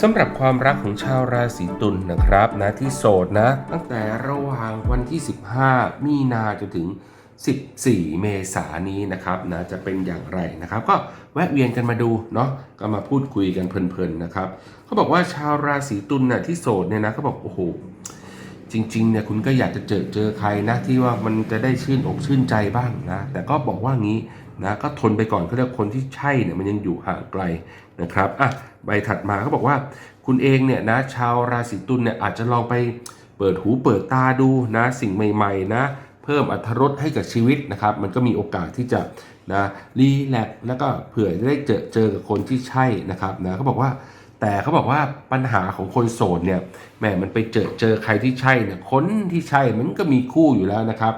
สำหรับความรักของชาวราศีตุลนะครับนะที่โสดนะ ตั้งแต่ระหว่างวันที่ 15 มีนาจนถึง 14 เมษายนนี้นะครับนะจะเป็นอย่างไรนะครับ ก็แวะเวียนกันมาดูเนาะก็มาพูดคุยกันเพลินๆนะครับเขาบอกว่าชาวราศีตุลน่ะที่โสดเนี่ยนะเขาบอกโอ้โหจริงๆเนี่ยคุณก็อยากจะเจอเจอใครนะที่ว่ามันจะได้ชื่นอกชื่นใจบ้างนะแต่ก็บอกว่างี้ นะก็ทนไปก่อนเขาเรียกคนที่ใช่เนี่ยมันยังอยู่ห่างไกลนะครับอะใบถัดมาเขาบอกว่า คุณเองเนี่ยนะชาวราศีตุลเนี่ยอาจจะลองไปเปิดหูเปิดตาดูนะสิ่งใหม่ๆนะเพิ่มอรรถรสให้กับชีวิตนะครับมันก็มีโอกาสที่จะนะรีแลกซ์แล้วก็เผื่อจะได้เจอเจอกับคนที่ใช่นะครับนะเขาบอกว่าแต่เขาบอกว่าปัญหาของคนโสดเนี่ยแหมมันไปเจอเจอใครที่ใช่เนี่ยคนที่ใช่มันก็มีคู่อยู่แล้วนะครับ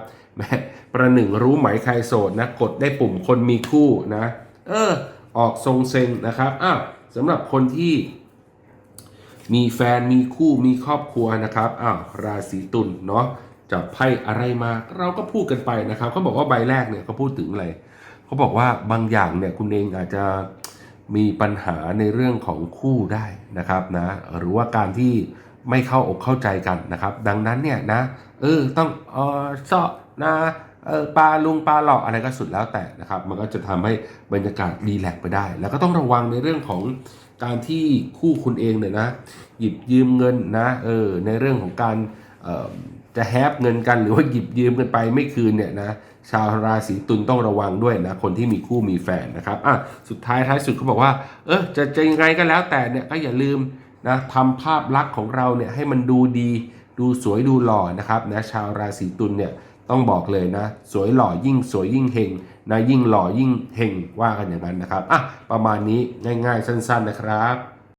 ประหนึ่งรู้ไหมใครโสดนะกดได้ปุ่มคนมีคู่นะ เออ ออกทรงเซ็งนะครับอ้าวสำหรับคนที่มีแฟนมีคู่มีครอบครัวนะครับอ้าวราศีตุลเนาะจับไพ่อะไรมาเราก็พูดกันไปนะครับเขาบอกว่าใบแรกเนี่ยเขาพูดถึงอะไรเขาบอกว่าบางอย่างเนี่ยคุณเองอาจจะมีปัญหาในเรื่องของคู่ได้นะครับนะหรือว่าการที่ไม่เข้าอกเข้าใจกันนะครับ ดังนั้นเนี่ยนะเออต้องเออเซาะ นะเออปลาลุงปลาหลอกอะไรก็สุดแล้วแต่นะครับ มันก็จะทำให้บรรยากาศรีแลกไปได้ แล้วก็ต้องระวังในเรื่องของการที่คู่คุณเองเนี่ยนะ หยิบยืมเงินนะเออในเรื่องของการเออจะแฮปเงินกันหรือว่าหยิบยืมกันไปไม่คืนเนี่ยนะชาวราศีตุลต้องระวังด้วยนะคนที่มีคู่มีแฟนนะครับอะสุดท้ายท้ายสุดเขาบอกว่า เออจะจะยังไงก็แล้วแต่เนี่ยก็อย่าลืมนะทำภาพลักษณ์ของเราเนี่ยให้มันดูดีดูสวยดูหล่อนะครับนะชาวราศีตุลเนี่ย ต้องบอกเลยนะ สวยหล่อยิ่งสวยยิ่งเฮงนะยิ่งหล่อยิ่งเฮงว่ากันอย่างนั้นนะครับอะประมาณนี้ง่าย ๆ สั้น ๆนะครับ